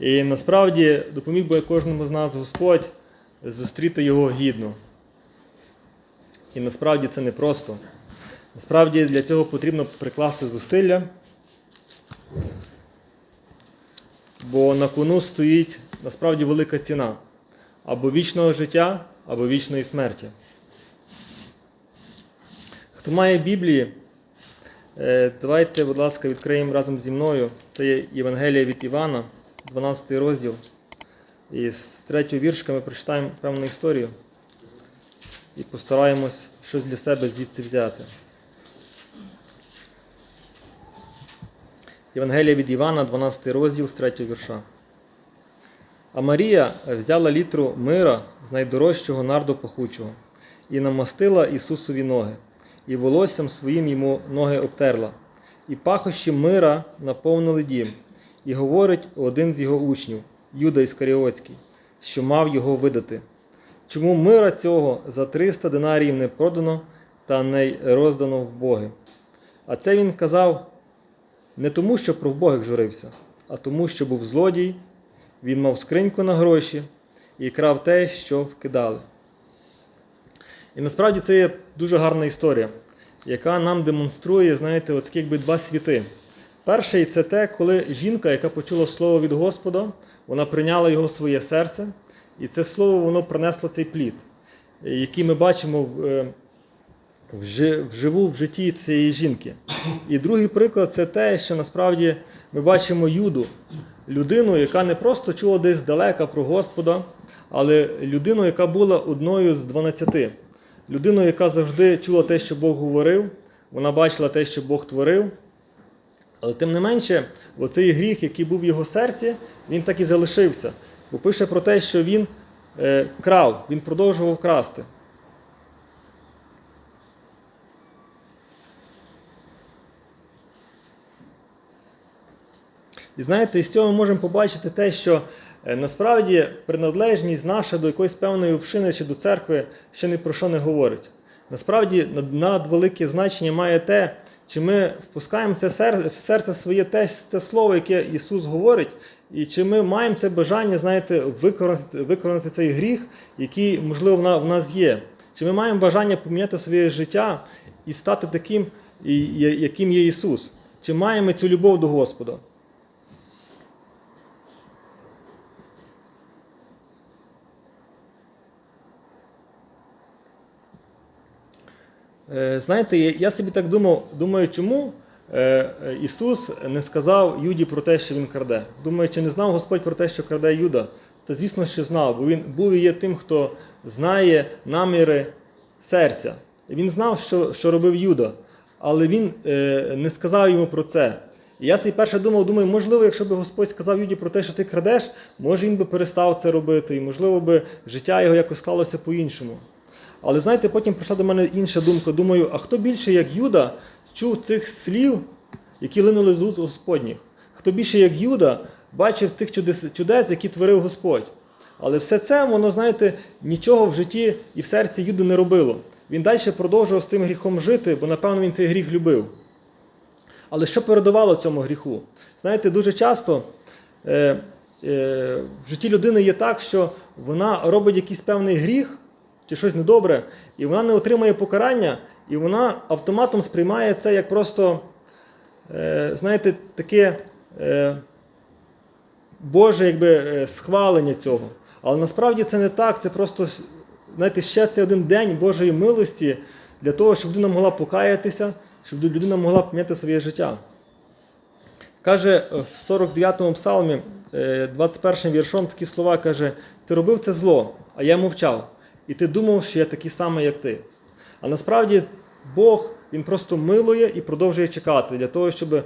І насправді допоміг би кожному з нас Господь зустріти його гідно. І насправді це непросто. Насправді для цього потрібно прикласти зусилля, бо на кону стоїть насправді велика ціна або вічного життя, або вічної смерті. Хто має Біблії, е, давайте, будь ласка, відкриємо разом зі мною. Це є Євангелія від Івана, 12 розділ. І з третього віршка ми прочитаємо певну історію і постараємось щось для себе звідси взяти. Євангелія від Івана, 12 розділ з 3 вірша. А Марія взяла літру мира з найдорожчого нарду пахучого і намастила Ісусові ноги, і волоссям своїм йому ноги обтерла, і пахощі мира наповнили дім, і говорить один з його учнів, Юда Іскаріотський, що мав його видати. Чому мира цього за 300 динаріїв не продано та не роздано в боги? А це він казав не тому, що про вбогих журився, а тому, що був злодій, він мав скриньку на гроші і крав те, що вкидали. І насправді це є дуже гарна історія, яка нам демонструє, знаєте, от такі якби два світи. Перший це те, коли жінка, яка почула слово від Господа, вона прийняла його в своє серце, і це слово воно принесло цей плід, який ми бачимо е, вживу в житті цієї жінки. І другий приклад це те, що насправді ми бачимо Юду, людину, яка не просто чула десь здалека про Господа, але людину, яка була одною з дванадцяти. Людину, яка завжди чула те, що Бог говорив, вона бачила те, що Бог творив. Але тим не менше, оцей гріх, який був в його серці, він так і залишився. Бо пише про те, що він е, крав, він продовжував красти. І знаєте, із цього ми можемо побачити те, що е, насправді приналежність наша до якоїсь певної общини чи до церкви ще ні про що не говорить. Насправді надвелике значення має те, чи ми впускаємо це серце, в серце своє те, те слово, яке Ісус говорить, і чи ми маємо це бажання, знаєте, виконати, виконати цей гріх, який, можливо, в нас є. Чи ми маємо бажання поміняти своє життя і стати таким, яким є Ісус? Чи маємо цю любов до Господа? Знаєте, я- собі так думав, думаю, чому е, е, Ісус не сказав Юді про те, що Він краде. Думаю, чи не знав Господь про те, що краде Юда? Та звісно, що знав, бо він був і є тим, хто знає наміри серця. Він знав, що, що робив Юда, але він е, не сказав йому про це. І я собі перше думав, думаю, можливо, якщо б Господь сказав Юді про те, що ти крадеш, може він би перестав це робити, і можливо би життя його якось склалося по-іншому. Але знаєте, потім прийшла до мене інша думка. Думаю, а хто більше, як Юда, чув цих слів, які линули з уст Господніх? Хто більше, як Юда, бачив тих чудес, чудес, які творив Господь? Але все це, воно, знаєте, нічого в житті і в серці Юди не робило. Він далі продовжував з тим гріхом жити, бо, напевно, він цей гріх любив. Але що передувало цьому гріху? Знаєте, дуже часто е, е, в житті людини є так, що вона робить якийсь певний гріх чи щось недобре, і вона не отримує покарання, і вона автоматом сприймає це як просто, е, знаєте, таке е, Боже якби, е, схвалення цього. Але насправді це не так, це просто знаєте, ще це один день Божої милості для того, щоб людина могла покаятися, щоб людина могла поміняти своє життя. Каже в 49-му псалмі, е, 21 віршом такі слова каже: Ти робив це зло, а я мовчав. І ти думав, що я такий самий, як ти. А насправді Бог Він просто милує і продовжує чекати для того, щоб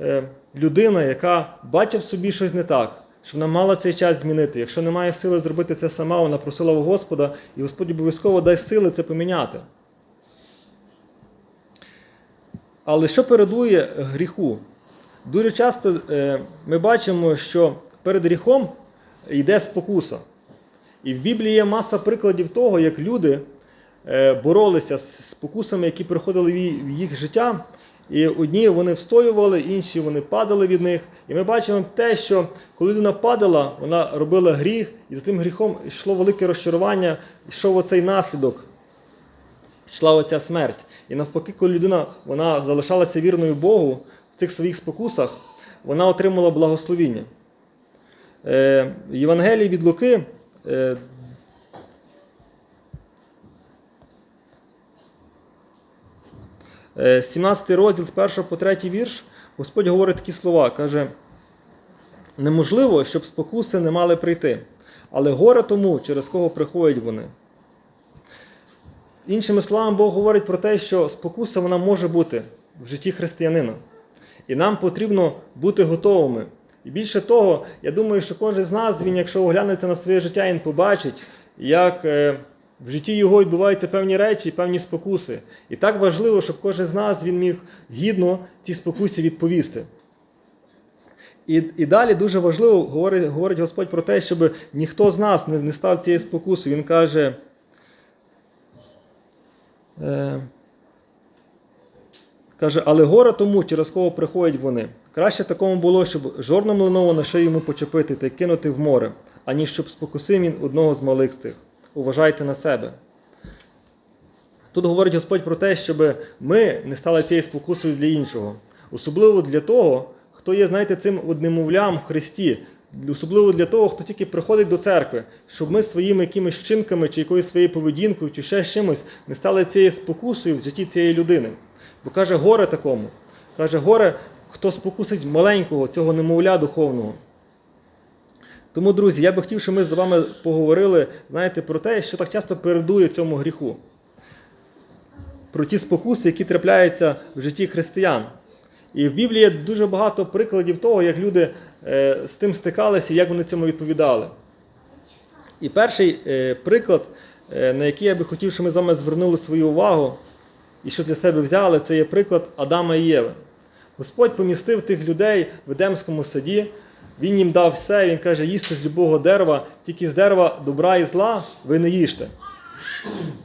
е, людина, яка бачить в собі щось не так, що вона мала цей час змінити. Якщо немає сили зробити це сама, вона просила у Господа, і Господь обов'язково дасть сили це поміняти. Але що передує гріху? Дуже часто е, ми бачимо, що перед гріхом йде спокуса. І в Біблії є маса прикладів того, як люди е, боролися з спокусами, які приходили в їх життя. І одні вони встоювали, інші вони падали від них. І ми бачимо те, що коли людина падала, вона робила гріх, і за тим гріхом йшло велике розчарування, йшов оцей наслідок, йшла оця смерть. І навпаки, коли людина вона залишалася вірною Богу в цих своїх спокусах, вона отримала благословіння. Е, Євангелії від Луки. Е, е, 17 розділ з 1 по 3 вірш, Господь говорить такі слова, каже, неможливо, щоб спокуси не мали прийти, але горе тому, через кого приходять вони. Іншими словами, Бог говорить про те, що спокуса вона може бути в житті християнина. І нам потрібно бути готовими. І більше того, я думаю, що кожен з нас, він, якщо оглянеться на своє життя, він побачить, як е, в житті його відбуваються певні речі, певні спокуси. І так важливо, щоб кожен з нас він міг гідно ті спокусі відповісти. І, і далі дуже важливо говорить, говорить Господь про те, щоб ніхто з нас не, не став цією спокусою. Він каже. Е, Каже, але горе тому, через кого приходять вони. Краще такому було, щоб жорном линово на шию йому почепити та й кинути в море, аніж щоб спокусив він одного з малих цих. Уважайте на себе. Тут говорить Господь про те, щоб ми не стали цією спокусою для іншого. Особливо для того, хто є, знаєте, цим однемовлям в Христі. Особливо для того, хто тільки приходить до церкви, щоб ми своїми якимись вчинками чи якоюсь своєю поведінкою, чи ще чимось не стали цією спокусою в житті цієї людини. Бо каже, горе такому. Каже, горе, хто спокусить маленького, цього немовля духовного. Тому, друзі, я би хотів, щоб ми з вами поговорили, знаєте, про те, що так часто передує цьому гріху. Про ті спокуси, які трапляються в житті християн. І в Біблії є дуже багато прикладів того, як люди е, з тим стикалися і як вони цьому відповідали. І перший е, приклад, е, на який я би хотів, щоб ми з вами звернули свою увагу і щось для себе взяли, це є приклад Адама і Єви. Господь помістив тих людей в Едемському саді, Він їм дав все, Він каже, їсти з любого дерева, тільки з дерева добра і зла ви не їжте.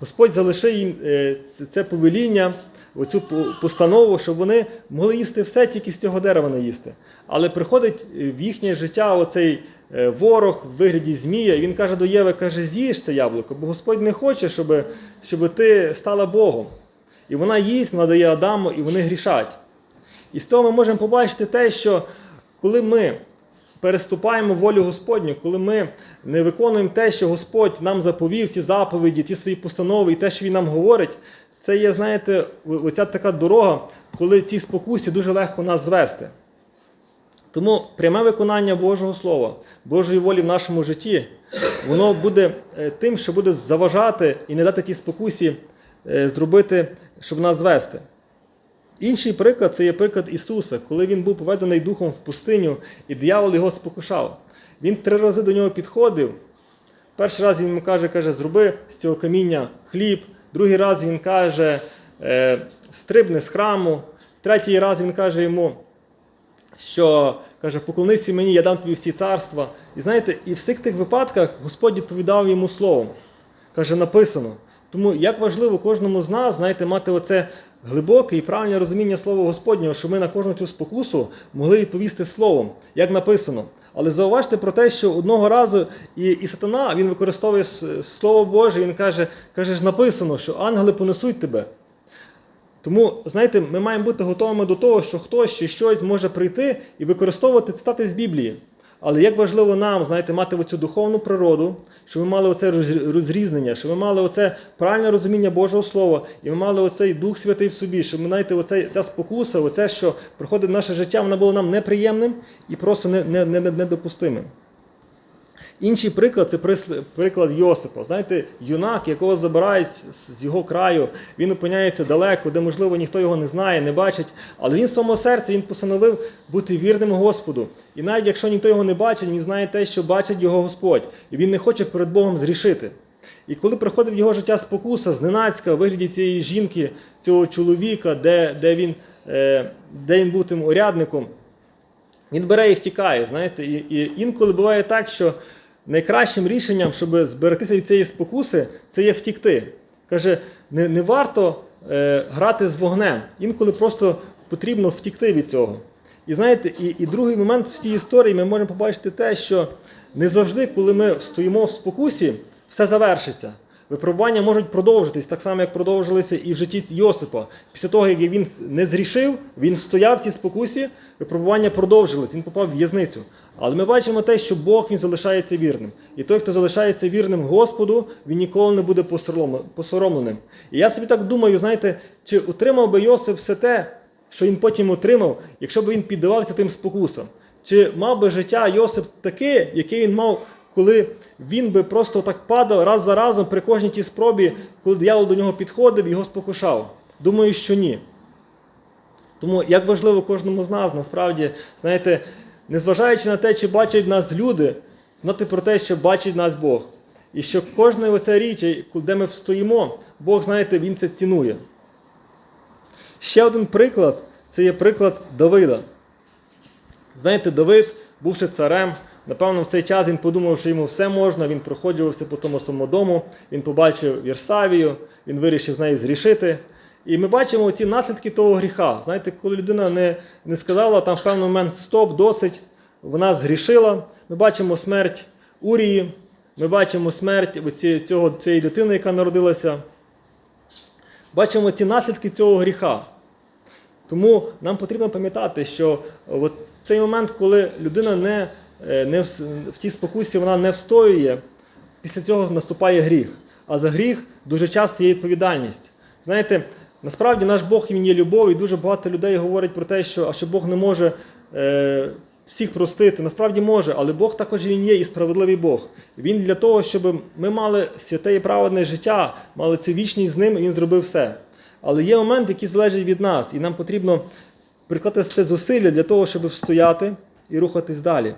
Господь залишив їм е, це- повеління, оцю постанову, щоб вони могли їсти все, тільки з цього дерева не їсти. Але приходить е, в їхнє життя оцей е, ворог в вигляді змія, і він каже до Єви, каже, з'їж це яблуко, бо Господь не хоче, щоб, щоб ти стала Богом. І вона їсть, надає Адаму, і вони грішать. І з цього ми можемо побачити те, що коли ми переступаємо волю Господню, коли ми не виконуємо те, що Господь нам заповів, ті заповіді, ті свої постанови і те, що Він нам говорить, це є, знаєте, оця така дорога, коли ті спокусі дуже легко нас звести. Тому пряме виконання Божого Слова, Божої волі в нашому житті, воно буде е, тим, що буде заважати і не дати ті спокусі е, зробити, щоб нас звести. Інший приклад це є приклад Ісуса, коли він був поведений духом в пустиню, і диявол його спокушав. Він три рази до нього підходив. Перший раз він йому каже, каже, зроби з цього каміння хліб. Другий раз він каже, е, стрибни з храму. Третій раз він каже йому, що каже, поклонися мені, я дам тобі всі царства. І знаєте, і в всіх тих випадках Господь відповідав йому словом. Каже, написано. Тому як важливо кожному з нас, знаєте, мати оце глибоке і правильне розуміння Слова Господнього, щоб ми на кожну цю спокусу могли відповісти словом, як написано. Але зауважте про те, що одного разу і, і сатана він використовує Слово Боже, він каже, каже ж написано, що ангели понесуть тебе. Тому, знаєте, ми маємо бути готовими до того, що хтось чи щось може прийти і використовувати цитати з Біблії. Але як важливо нам, знаєте, мати оцю духовну природу, щоб ми мали оце роз- розрізнення, щоб ми мали оце правильне розуміння Божого Слова, і ми мали оцей Дух Святий в собі, щоб ми знаєте, оце, ця спокуса, оце, що приходить в наше життя, вона була нам неприємним і просто не- не- не- не- недопустимим. Інший приклад це приклад Йосипа. Знаєте, юнак, якого забирають з- його краю, він опиняється далеко, де, можливо, ніхто його не знає, не бачить. Але він в своєму серці він постановив бути вірним Господу. І навіть якщо ніхто його не бачить, він знає те, що бачить його Господь. І він не хоче перед Богом зрішити. І коли приходить в його життя спокуса, зненацька, в вигляді цієї жінки, цього чоловіка, де, де, він, е, де він був тим урядником, він бере і втікає. Знаєте, і, і інколи буває так, що найкращим рішенням, щоб зберегтися від цієї спокуси, це є втікти. Каже, не, не варто е, грати з вогнем. Інколи просто потрібно втікти від цього. І знаєте, і, і другий момент в цій історії ми можемо побачити те, що не завжди, коли ми стоїмо в спокусі, все завершиться. Випробування можуть продовжитись, так само, як продовжилися і в житті Йосипа. Після того, як він не зрішив, він стояв в цій спокусі, випробування продовжились, він попав в в'язницю. Але ми бачимо те, що Бог він залишається вірним. І той, хто залишається вірним Господу, він ніколи не буде посоромленим. І я собі так думаю, знаєте, чи отримав би Йосип все те, що він потім отримав, якщо б він піддавався тим спокусам? Чи мав би життя Йосип таке, яке він мав, коли він би просто так падав раз за разом при кожній тій спробі, коли диявол до нього підходив і його спокушав? Думаю, що ні. Тому як важливо кожному з нас, насправді, знаєте, незважаючи на те, чи бачать нас люди, знати про те, що бачить нас Бог. І що кожна оця річ, де ми встоїмо, Бог, знаєте, Він це цінує. Ще один приклад це є приклад Давида. Знаєте, Давид, бувши царем, напевно, в цей час він подумав, що йому все можна, він проходжувався по тому самому дому, він побачив Вірсавію, він вирішив з нею зрішити. І ми бачимо ці наслідки того гріха. Знаєте, коли людина не, не сказала там в певний момент стоп, досить, вона згрішила. Ми бачимо смерть Урії, ми бачимо смерть оці- цього, цієї дитини, яка народилася. Бачимо ці наслідки цього гріха. Тому нам потрібно пам'ятати, що от цей момент, коли людина не, е, не в, в тій спокусі вона не встоює, після цього наступає гріх. А за гріх дуже часто є відповідальність. Знаєте, насправді наш Бог він є любов, і дуже багато людей говорять про те, що, а що Бог не може е, всіх простити. Насправді може, але Бог також він є і справедливий Бог. Він для того, щоб ми мали святе і праведне життя, мали цю вічність з ним, і він зробив все. Але є момент, який залежить від нас, і нам потрібно прикладати це зусилля для того, щоб встояти і рухатись далі.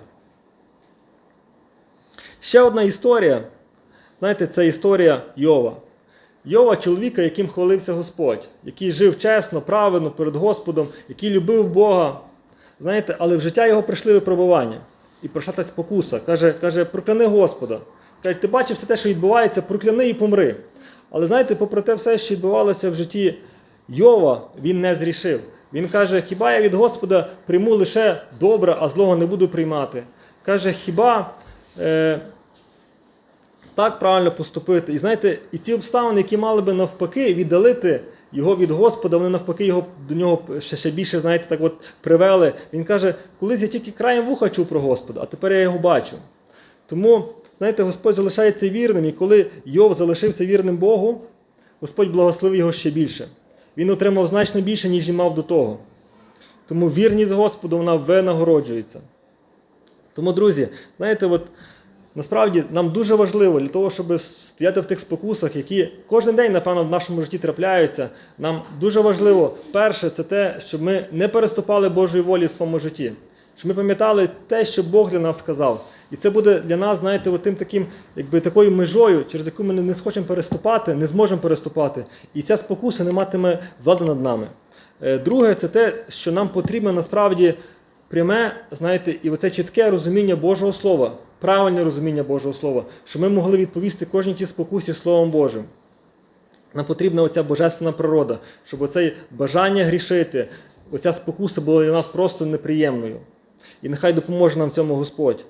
Ще одна історія. Знаєте, це історія Йова. Йова чоловіка, яким хвалився Господь, який жив чесно, правильно перед Господом, який любив Бога. Знаєте, але в життя його прийшли випробування. І прийшла та спокуса. Каже, каже, прокляни Господа. Каже, ти бачив все те, що відбувається, прокляни і помри. Але знаєте, попри те все, що відбувалося в житті Йова, він не зрішив. Він каже, хіба я від Господа прийму лише добре, а злого не буду приймати. Каже, хіба е, так правильно поступити? І знаєте, і ці обставини, які мали би навпаки віддалити його від Господа, вони навпаки його до нього ще, ще більше, знаєте, так от привели. Він каже, колись я тільки краєм вуха чув про Господа, а тепер я його бачу. Тому, знаєте, Господь залишається вірним, і коли Йов залишився вірним Богу, Господь благословив його ще більше. Він отримав значно більше, ніж і мав до того. Тому вірність Господу вона винагороджується. Тому, друзі, знаєте, от насправді нам дуже важливо для того, щоб стояти в тих спокусах, які кожен день, напевно, в нашому житті трапляються. Нам дуже важливо, перше, це те, щоб ми не переступали Божої волі в своєму житті. Щоб ми пам'ятали те, що Бог для нас сказав. І це буде для нас, знаєте, тим таким, якби такою межою, через яку ми не схочемо переступати, не зможемо переступати. І ця спокуса не матиме влади над нами. Е, Друге, це те, що нам потрібно насправді пряме, знаєте, і оце чітке розуміння Божого Слова, правильне розуміння Божого Слова, щоб ми могли відповісти кожній тій спокусі Словом Божим. Нам потрібна оця божественна природа, щоб оце бажання грішити, оця спокуса була для нас просто неприємною. І нехай допоможе нам в цьому Господь.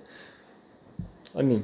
Амінь.